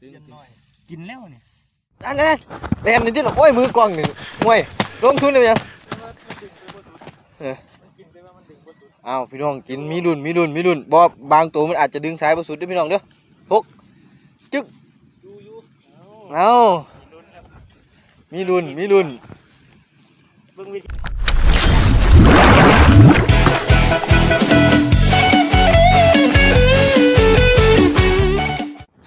ตึงตึงกินแล้วเนี่ยอันนั้นแลนนี่ที่หรอโอ้ยมือกล้องหนึ่งห่วยลงทุนได้ไหมยังเอออ้าวพี่น้องกินมีรุ่นมีรุ่นมีรุ่นบ่บางตัวมันอาจจะดึงสายประสุดเด้วยพี่น้องเด้อพกจึ๊กเอามีรุ่นมีรุ่นเบิ่งวิธี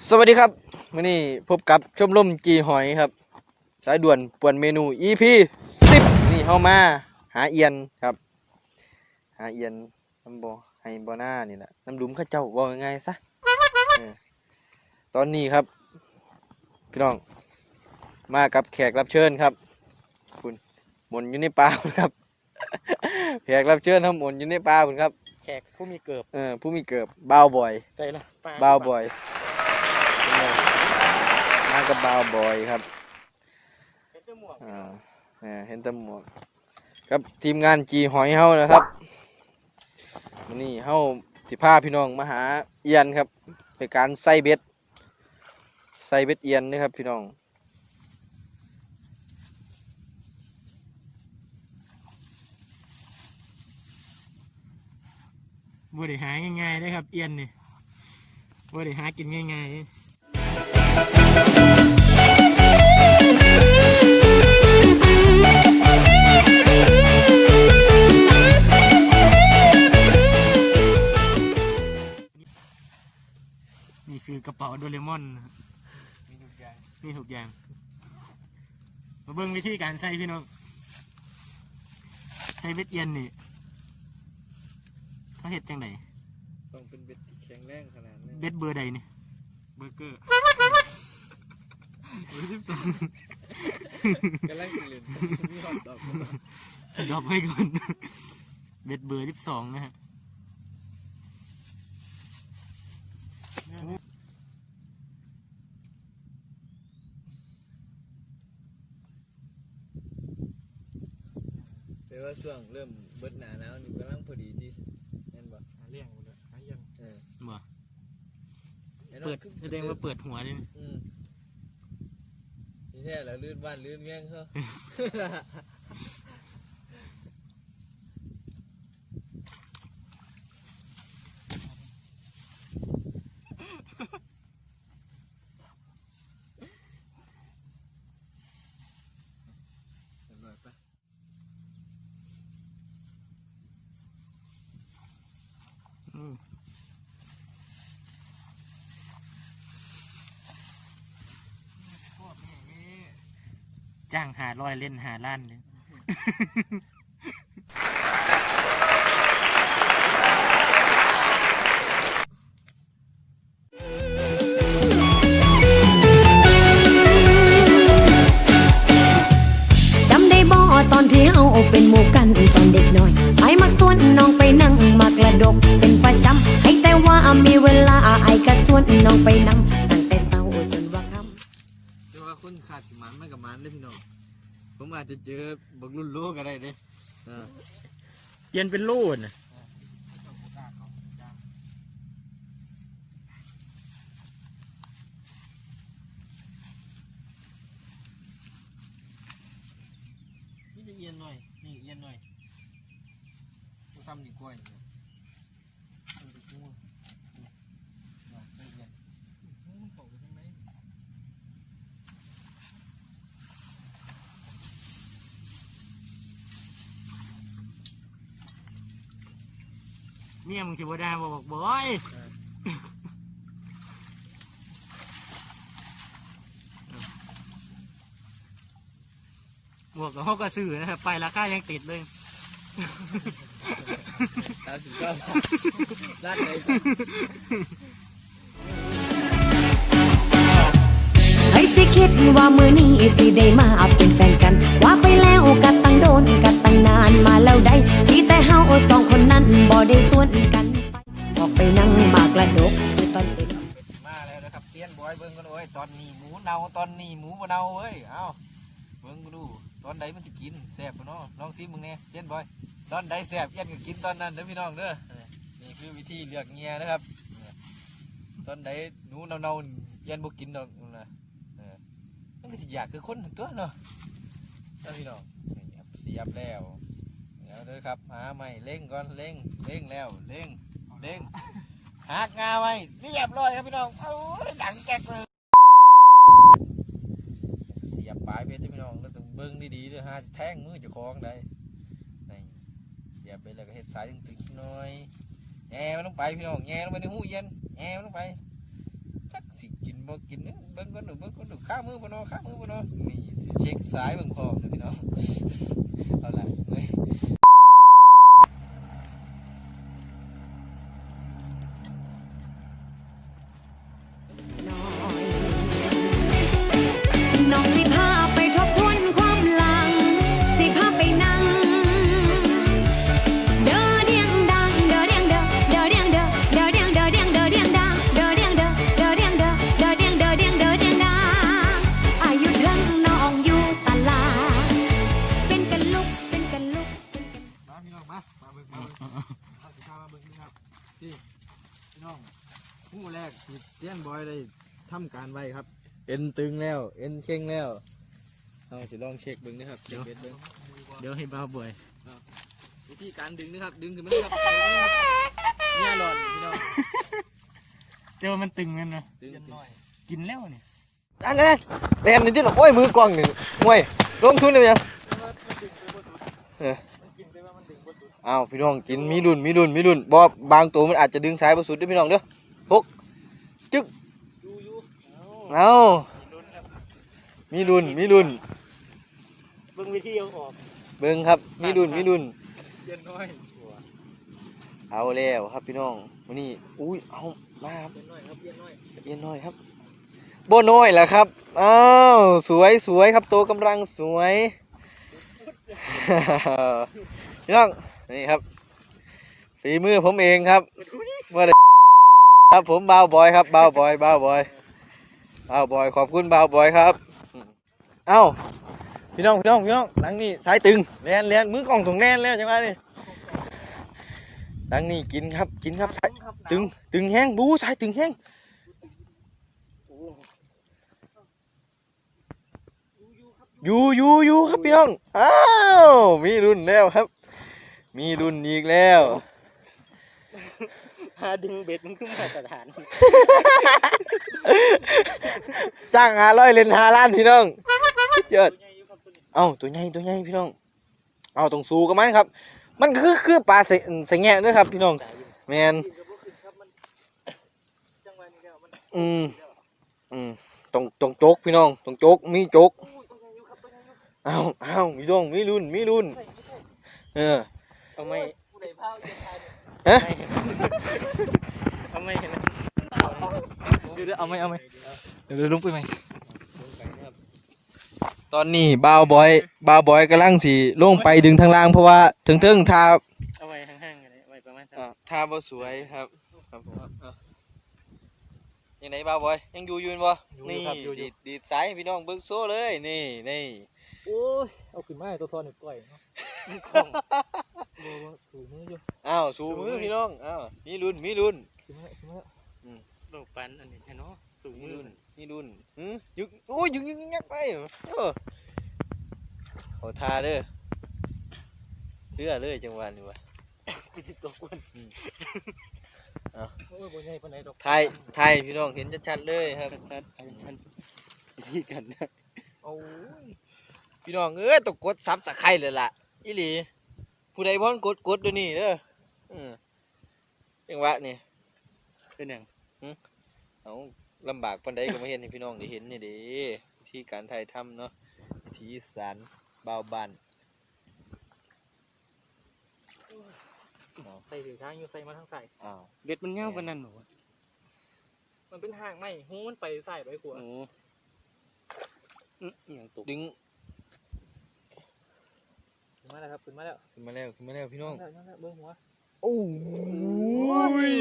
สวัสดีครับ วันนี้พบกับชมรมจีหอยครับ สายด่วนป่วนเมนู EP 10นี่เข้ามา หาเอียนครับ หาเอียนน้ำบ่อให้บ่อหน้านี่แหละน้ำดุมเข้าเจ้าบอกยังไงซะเออตอนนี้ครับ พี่น้อง มากับแขกรับเชิญครับ คุณหมนอยู่ในป่าพุ่นครับ แขกรับเชิญครับหมนอยู่ในป่าคุณครับแขกผู้มีเกิบเออผู้มีเกิบบ้าวบ่อย ใจละปลบ้าวบอย มากับบาวบอยครับเป็นเจ้าหมวกอ่าเนี่ยเห็นแตหมวกกับทีมงานจีหอยเฮานะครับวันนี้เฮาสิพาพี่น้องมาหาเอียนครับในการใส่เบ็ดใส่เบ็ดเอียนนะครับพี่น้องบ่ได้หาง่ายๆได้ครับเอียนนี่บ่ได้หากินง่ายๆ นี่คือกระเป๋าโดเรมอนนะครับมีทุกอย่างมีทุกอย่างมาเบิ่งวิธีการใส่พี่น้องใส่เบ็ดเอียนนี่เขาเห็ดจังไดต้องเป็นเบ็ดที่แข็งแรงขนาดนี้เบ็ดเบอร์ใดนี่เบอร์เกอร์ กำลังสิเล่นมีฮอตดอกดรอปไว้ก่อน เบ็ดเบอร์สิบสองนะฮะแต่ว่าช่วงเริ่มเบิดหนาหนาวนี่กำลังพอดีที่แม่นบ่หาเลี้ยงเลยหาเลี้ยงเออบ่ไอ้น้องเปิดคือแสดงว่าเปิดหัวเลยอืมนี่ แท้แล้วลื่นบ้านลื่นเมียงเขา เรียบร้อยปะ อืม จ้างหาร้อยเล่นหาล้านเลยจำได้บ่ตอนที่เฮาเป็นหมู่กันตอนเด็กน้อยไอ้มักส่วนน้องไปนั่งมักระดก เป็นประจำให้แต่ว่ามีเวลาไอ้ก็ส่วนน้องไปนั่ง อาจจะเจอบักรุ่นโลกอะไรเนี่ยเปลี่ยนเป็นลูดนะ นี่จะเอียนหน่อย นี่เอียนหน่อยกูซ้ำดีกว่านี่ซ้ำดีกว่านี่น่ะไม่เอียน เมียมึ งสิบ่ได้บ่บอกบอยบวกกับเขาก็ซื้อนะครับไปราคายังติดเลยสามสิบเก้านไหนใครสิ คิดว่ามือนี้สิได้มาเป็นแฟนกัน ว่าไปแล้วกัดตั้งโดนกัดตั้งนานมาแล้วได้ที่แต่เฮาสองคนนั้นบ่ได้ส่วนกันไปออกไปนั่งมากระดกคือตอนเป็นมาแล้วนะครับเปลี่ยนบอยเบิ้งกันเว้ยตอนนี้หมูเน่าตอนนี้หมูบ่เน่าเว้ยเอ้าเบิ้งกันดูตอนใดมันจะกินแซ่บปะเนาะลองซิมึงเนี่ยเซียนบอย ตอนใดแซ่บเอียนก็กินตอนนั้นเด้อพี่น้องเด้อนี่คือวิธีเลือกเงียนะครับ ตอนใดหนูเน่าๆยันบ่กินดอกนั่นนะ มันก็สิอยากคือคนตัวเนาะนะพี่น้องนี่ครับเสียบแล้วเดี๋ยวเด้อครับหาใหม่เร่งก่อนเร่งเร่งแล้วเร่งเร่งหักงาไว้เรียบร้อยครับพี่น้องโอ้ยดังแก๊กเลยเสียบปลายเพชรจ้ะพี่น้องแล้วต้องเบิ่งดีๆด้อหาสิแทงมือเจ้าของได้นี่เสียบไปแล้วก็เฮ็ดสายตึงๆน่อยแง่มันลงไปพี่น้องแง่ลงไปในหูเย็นแง่มันลงไป สิกินบ่กินเนี่ยเบิ้งก่อนดูเบิ้งก่อนดูข้ามือบ่นอข้ามือบ่นอนี่เช็คสายเบิ่งพอมนะพี่น้องเอาละเฮ้ย นบอยได้ทำการไว้ครับ เอ็นตึงแล้ว เอ็นเข่งแล้วเอาสิลองเช็คเบิ่งนะครับเช็คเบ็ดเบิ่งเดี๋ยวให้บ้าวบ่อยวิธีการดึงนะครับ ดึงขึ้นมาเลยครับเนี่ยหลอดพี่น้องเดี๋ยวมันตึงกันนะดึงตึงกินแล้วเนี่ยอันนั้นแลนนี่ที่หรอโอ้ยมือกล้องหนึ่งมวยลงทุนเลยยังเอออ้าวพี่น้องกินมีรุ่นมีรุ่นมีรุ่นบอบางตัวมันอาจจะดึงสายประสุดด้วยพี่น้องเด้อพก จึ๊กเอามีรุ่นมีรุ่นเบิ่งวิธีเอาออก เบิ่งครับ มีรุ่นมีรุ่นเย็นน้อยเอาแล้วครับพี่น้องวันนี้อุ้ยเอามาครับเย็นน้อยครับเย็นน้อยเย็นหน่อยครับโบน้อยแหละครับอ้าวสวยสวยครับตัวกำลังสวยพี่น้องนี่ครับฝีมือผมเองครับว่าได้ ครับผมบ่าวบอยครับบ่าวบอยบ่าวบอยบ่าวบอยขอบคุณบ่าวบอยครับ เอ้าพี่น้องพี่น้องพี่น้องหลังนี้สายตึงแลนแลนมือกล่องถุงแลนแล้วจังหวะนี่หลังนี้กินครับกินครับสายตึงตึงแห้งบูสายตึงแห้งอยู่อยู่อยู่ครับพี่น้อง อ้าว มีรุ่นแล้วครับ มีรุ่นอีกแล้ว หาดึงเบ็ดมันขึ้นมาตรฐาน จ้างหาร้อยเล่นหาล้านพี่น้องเยอะเอ้าตัวใหญ่ตัวใหญ่พี่น้อง เอาตรงสูกันไหมครับ มันคือคือปลาใส่ใส่แงะด้วยครับ พี่น้องแมนอืมอืมตรงตรงโจกพี่น้องตรงโจกมีโจกเอ้าเอ้ามีรุ่นมีรุ่นมีรุ่นเออเอาไม่ ฮะเอาไม่เห็นไหมเดี๋ยวเดี๋ยวเอาไม่เอาไม่เดี๋ยวเดี๋ยวลุกไปไหมตอนนี้บาวบอยบาวบอยกำลังสีลงไปดึงทางล่างเพราะว่าถึงถึงทาเอาไว้ห่างๆกันเลยไว้ประมาณอ่าทาบ่สวยครับครับผมอะยังไงบาวบอยยังอยู่อยืนบ่นี่ดีดดีดสายให้พี่น้องเบิ่งโซ่เลยนี่นี่โอ้ยเอาขึ้นมาให้ตัวทอนหนึ่งก้อยเนาะมันคล่องโอ้ สูงมืออยู่อ้าวสูมือพี่น้องอ้าวมีรุ่นมีรุ่นขึ้นมาขึ้นมาอืมโลกปันอันนี้แค่เนาะสูงมีมือรุ่นมีรุ่นหืมยึกโอ้ยยึกยึกยึกยักไปเออเอาทาเด้อเลือเลยจังหวะนี้วะกูจิตตัวกวนเอาโอ้ยบ่ใหญ่ปานใดดอกไทยไทยพี่น้องเห็นชัดๆเลยครับชัดๆอันนั้นวิธีกันนะโอ้ยพี่น้องเอ้ยต้องกดซับสไครเลยล่ะอีหลี ผู้ใดบ่กดกดเดี๋ยวนี้เด้ออือจังหวะนี่เป็นหยังเอาลำบากปานใดก็มาเห็นให้พี่น้องได้เห็นนี่เด้วิธีการถ่ายทำเนาะวิธีอีสานบาวบานใส่ถือข้างอยู่ใส่มาทางใส่อ้าวเบ็ดมันเงาปานนั้นหนูมันเป็นห่างไหมหูมันไปใส่ไปขวาโอ้อื้ออหยังตกดึง ขึ้นมาแล้วครับขึ้นมาแล้วขึ้นมาแล้วขึ้นมาแล้วพี่น้องขึ้นมาแล้วเบิ้งหัวโอ้ย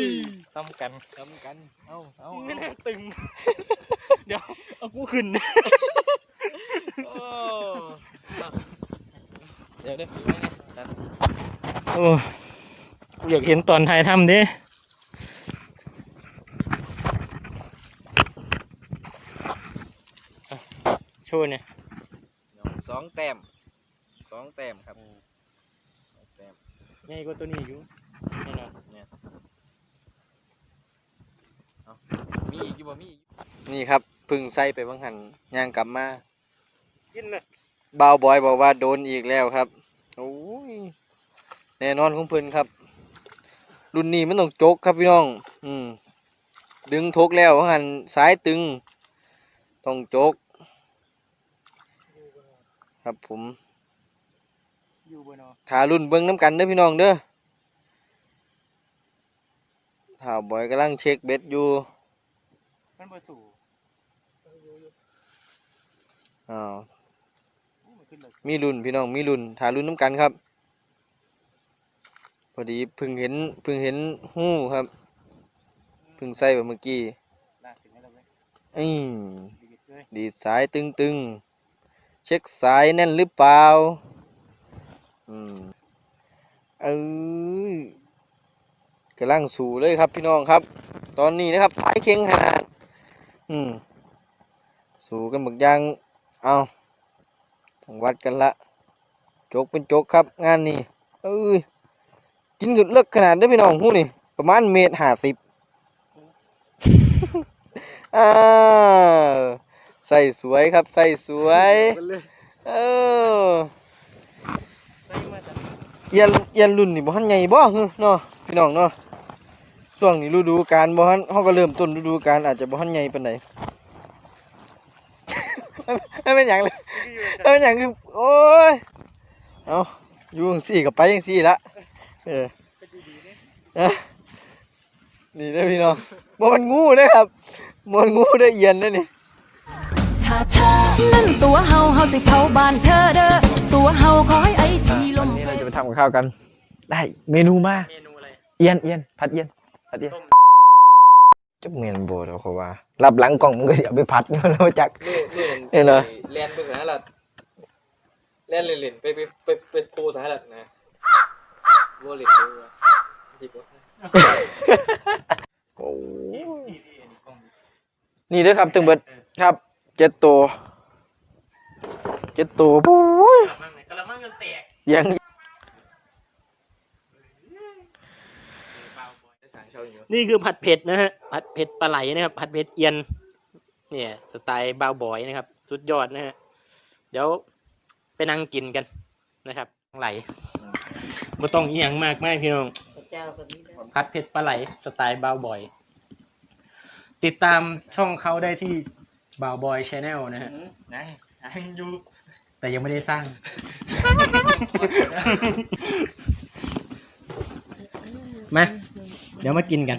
ซ้ำกันทำกันเอาเอาไม่น่าตึง เดี๋ยวเอากูขึ้นโอ้เดี๋ยวเดี๋ยวโอ้กูอยากเห็นตอนถ่ายทำดิชว์เนี่ยสองแต้ม สองแต้มครับสองแต้มใหญ่กว่าตัวนี้อยู่แน่นอนมีอีกอยู่บ่มีอีกนี่ครับเพึ่งใส่ไปบางหันย่างกลับมากินเลยบ่าวบอยบอกว่าโดนอีกแล้วครับโอ้ยแน่นอนของเพิ่นครับ รุ่นนี้มันต้องจกครับพี่น้อง อืมดึงทกแล้วบางหันสายตึง ต้องจก ครับผม อยู่บนนอถารุ่นเบิ้งน้ำกันเด้อพี่น้องเด้อถาบอยกำลังเช็คเบ็ดอยู่มันบ่สู่อ้าวโอ้มันขึ้นเลยมีรุ่นพี่น้องมีรุ่นถารุ่นน้ำกันครับ พอดีเพิ่งเห็นเพิ่งเห็นหู้ครับเพิ่งใส่ไปเมื่อกี้ลากถึงให้เราไว้อืมดีดเลยดีดสายตึงๆ เช็คสายแน่นหรือเปล่า อืมเอ้ยกำลังสู่เลยครับพี่น้องครับ ตอนนี้นะครับสายเค็งขนาด อืม สู่กันบักอยางเอาต้องวัดกันละจกเป็นจกครับ งานนี้เอ้ยกินกุดเลิกขนาดเด้อพี่น้องหูนี่ ประมาณเมตรห้าสิบอ่าใส่สวยครับ ใส่สวยมันเลยเออใส่มาจาก เอียนเอียนรุ่นนี่บ่ทันใหญ่บ่เนาะพี่น้องเนาะช่วงนี้ฤดูกาลบ่ทันเฮาก็เริ่มต้นฤดูกาลอาจจะบ่ทันใหญ่ปานใดไม่เป็นหยังเลยไม่เป็นหยังคือโอ้ยเอาอยู่จังซี่ก็ไปจังซี่ละเออนี่เด้พี่น้องบ่มันงูเด้อครับบ่มันงูเด้เอียนเด้นี่ถ้าเธอนั่นตัวเฮาเฮาสิเผาบ้านเธอเด้อ ตัวเฮาขอให้ไอทีลวันมนี้เราจะไปทำกับข้าวกัน ได้เมนูมาเมนูอะไรเอียนเอียนพัดเอียนพัดเอียนต้มจักเมนโบดเอาเขาว่ารับหลังกล่องมันก็เสียไปพัดแล้วจักลูกลูกเห็นเหรอแลนไปสหรัฐแลนเล่นๆไปไปไปไปโพสหรัฐนะวัวเล่นวัวหยิบวัวโอ้นี่นี่นี่อันนี้กล้องนี่เด้อครับตึงเบิดครับเจ็ดตัว เจ็ดตัวปุ้ยกระมังไหนกระมังจนแตกยังสั่งเช่าอยู่นี่คือผัดเผ็ดนะฮะ ผัดเผ็ดปลาไหลนะครับ ผัดเผ็ดเอียน เนี่ย สไตล์บาวบอยนะครับ สุดยอดนะฮะ เดี๋ยวไปนั่งกินกันนะครับไหลไม่ต้องเอียงมากไม่พี่น้อง ผัดเผ็ดปลาไหลสไตล์บาวบอย ติดตามช่องเขาได้ที่บาวบอยชาแนลนะฮะไหนไหนอยู่ แต่ยังไม่ได้สร้าง มา เดี๋ยวมากินกัน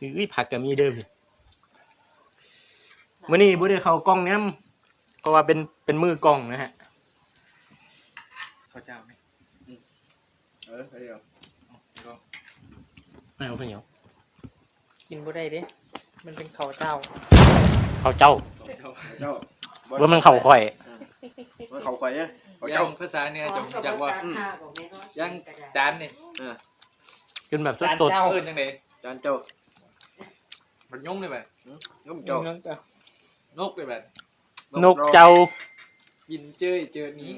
อุ้ยผักกับมีเดิมมื่อนี้บุได้เข้ากล้องเนี้ยเพราะว่าเป็นเป็นมือกล้องนะฮะข้าวเจ้าไหมเออเดี๋ยวไม่เอาเพื่อนเหนียวกินบ่ได้เด้มันเป็นข้าวเจ้าเขาเจ้าเจ้า ว่ามันเข่าข่อยมันเขาข่อยเนี่ยย่างภาษาเนี่ยจะจากว่าย่างจานนี่กินแบบสจานดเจ้าเอิ้นจังได๋จานเจ้ามันยุ่งเลยแบบนุ่มนเจ้ากเลยแบบๆนกเจ้า กินเจอเจอนี้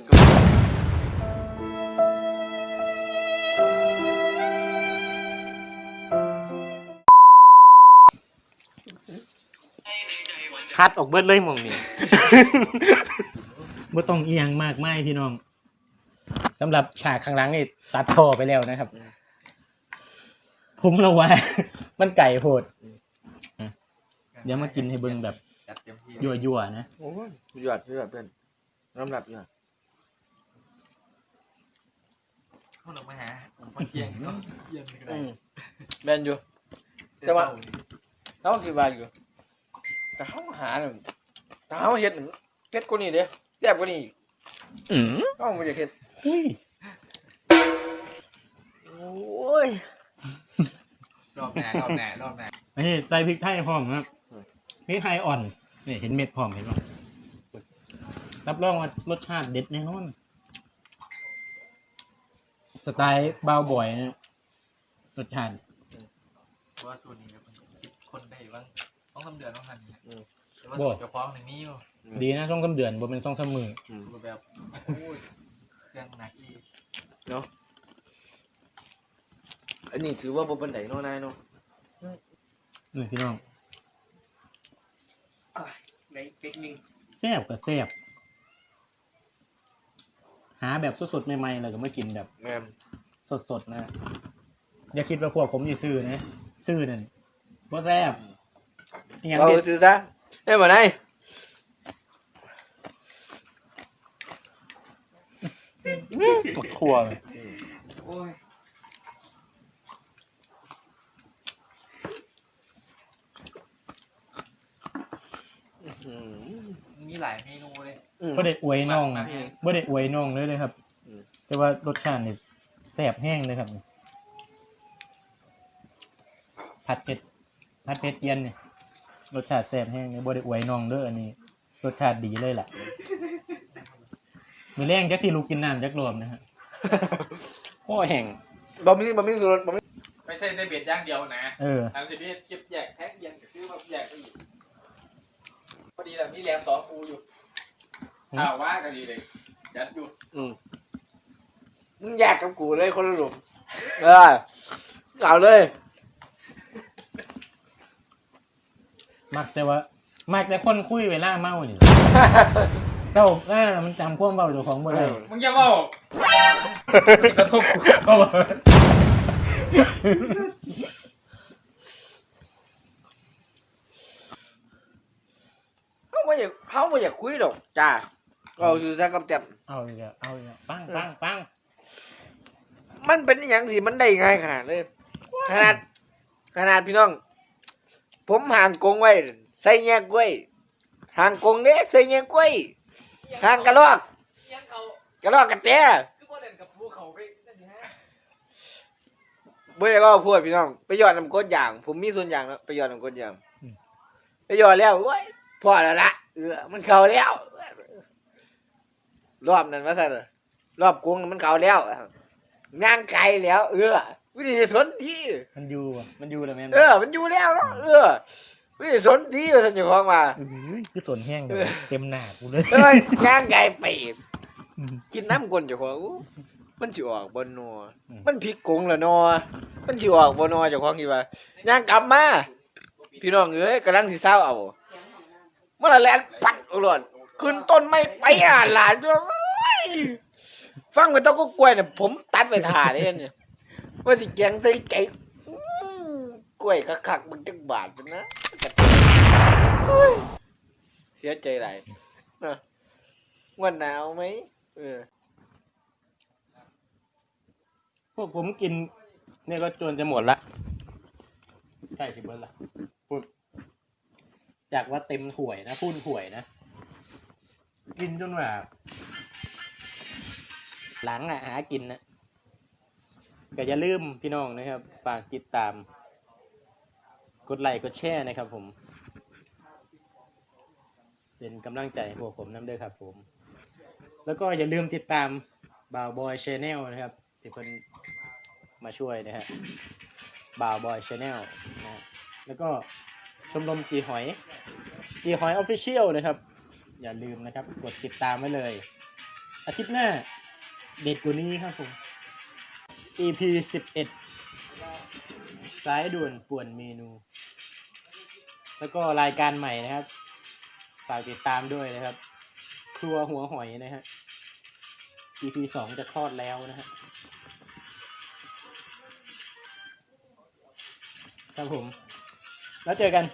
คัดออกเบิดเลยหมองนี่ บ่ต้องเอียงมากไม่พี่น้องสำหรับฉากข้างหลังนี่ตัดพอไปแล้วนะครับผมระว่า มันไก่โหด เดี๋ยวมากินให้เบิ่งแบบจัดเต็มที่ยั่วๆนะโอ้ยยอดยอดเพื่อนน้ำหนักยอดพวกเรามาหาผมมาเกียงเนาะเกียงก็ได้อืมแมนอยู่ แต่ว่าเขาคิดว่าอยู่ แต่เขาหาหนึ่งแต่เขาเฮ็ดหนึ่งเฮ็ดกว่านี้เด้แซ่บกว่านี้อีกอืมเขาไม่ได้เฮ็ดอุ้ยโอ้ยรอบหน้ารอบหน้ารอบหน้านี่ใส่พริกไทยพร้อมครับพริกไทยอ่อนนี่เห็นเม็ดพร้อมเห็นป่ะรับรองว่ารสชาติเด็ดแน่นอนสไตล์บาวบ่อยนะรสชาติเพราะว่าตัวนี้มันคิดคนได้บ้าง ต้องทำเดือนต้องทันเนี่ยว่าบ่เจะฟ้าของในนี้อยู่ดีนะช่องกำเดือนบ่เป็นช่องสามมือสูตรแบบโอ้ยเครื่องหนักอีกอันนี้ถือว่าบ่เป็นไดเนาะนายเนาะนี่พี่น้องในเป๊กนึงแซ่บกับแซ่บหาแบบสดๆใหม่ๆเลยก็มากินแบบ แม่นสดๆนะ อย่าคิดว่าพวกผมอยู่ซื่อนะซื่อนั่นบ่แซ่บ อหย่างเอาเด็ดถือซะเอ้ยบ่นายปวดทั่วเลยโอ้ยมีหลายเมนูเลย อืม บ่ได้อวยน้องมากมากบ่ได้อวยน้องเลยเลยครับ อืม แต่ว่ารสชาตินี่แซ่บแห้งเลยครับ ผัดเผ็ดผัดเผ็ดเย็นนี่ รสชาติแซ่บแห้งนี่บ่ได้อวยน้องเด้ออันนี้ รสชาติดีเลยล่ะมื้อแรงจักสิลูกกินน้ำจักรอบนะฮะโอ้แห้งบ่มีบ่มีสูตรบ่มีไม่ใช่ได้เบ็ดอย่างเดียวนะเอออันที่คลิปแยกแพ็กเย็นก็คือว่าแยกไปอีกพอดีแหละมีแรมสองคูอยู่อืมอ้าวว่ากันดีเลยยัดอยู่อืมมึงแยกกับกูเลยคนละหลุมเออเอาเลย มักแต่ว่า มักแต่คนคุยเวลาเมานี่เจ้าอ่ามันจำความเบาเจ้าของบ่ได้มึงอย่าบอกกระทบกูก็บ่เฮาบ่อยากเฮาบ่อยากคุยดอกจ้าเอาซื่อซะกับแต้มเอาอีกแล้วเอาอีกแล้วปังปังปังมันเป็นอหย่างสิมันได้ง่ายขนาดเลยขนาดขนาดพี่น้อง ผมห่างกงไว้ใส่แยกกล้วยห่างกงเด้ใส่แยกกล้วยห่างกระลอกยังเขากระลอกกระแตคือบ่เล่นกับภูเขาไปนั่นสิฮะบ่อยากเอาพูดพี่น้องไปหยอดน้ำกรดอย่าง ผมมีส่วนอย่างแล้วไปหยอดน้ำกรดอย่างไปหยอดแล้วโอ้ยพอแล้วละเออมันเข้าแล้ว รอบนั้นว่าซั่นน่ะรอบกงมันเข้าแล้วย่างไกลแล้ว เออ วิธีสนที่มันอยู่อะมันอยู่แล้วแม่นเออมันอยู่แล้วเนาะเออวิธีสนที่ว่าซั่นเจ้าของมาอื้อคือสนแห้งเลยเต็มหน้ากูเลยเอ้ยย่างไกลไปอืม กินน้ำกลนเจ้าของอู้มันสิออกบ่นัวอืม มันพลิกกงแล้วนัวมันสิออกบ่นัวเจ้าของคิดว่าย่างกลับมาพี่น้องเอ้ยกำลังสิเศร้าเอาเมื่อไหรแลนปัดอุหลอนขึ้นต้นไม่ไปอะหลานเอ้ยฟังไปต้องก็กล้วยเนี่ยผมตัดไปถ่าเลยเนี่ย ว่าสิแกงใส่ใจอื้อกล้วยคักๆมันจักบาทเป็นนะเฮ้ยเสียใจหลายนะวันหนาวไหมเออพวกผมกิน เนี่ยก็จนจะหมดละใช่สิเบิร์ดละพูดจากว่าเต็มถ้วยนะพูนถ้วยนะ กินจนแบบหลังอะหากินนะ ก็อย่าลืมพี่น้องนะครับ ฝากติดตาม กดไลค์กดแชร์นะครับผม เป็นกำลังใจให้พวกผมน้ำเด้อครับผม แล้วก็อย่าลืมติดตามบ่าวบอยชาแนลนะครับที่เพิ่นมาช่วยนะฮะบ่าวบอยชาแนลนะฮะแล้วก็ชมรมจีหอย จีหอยออฟฟิเชียลนะครับ อย่าลืมนะครับ กดติดตามไว้เลย อาทิตย์หน้าเด็ดกว่านี้ครับผม EP สิบเอ็ดสายด่วนป่วนเมนู แล้วก็รายการใหม่นะครับ ฝากติดตามด้วยนะครับ ครัวหัวหอยนะฮะ EP สองจะคลอดแล้วนะฮะครับผม แล้วเจอกัน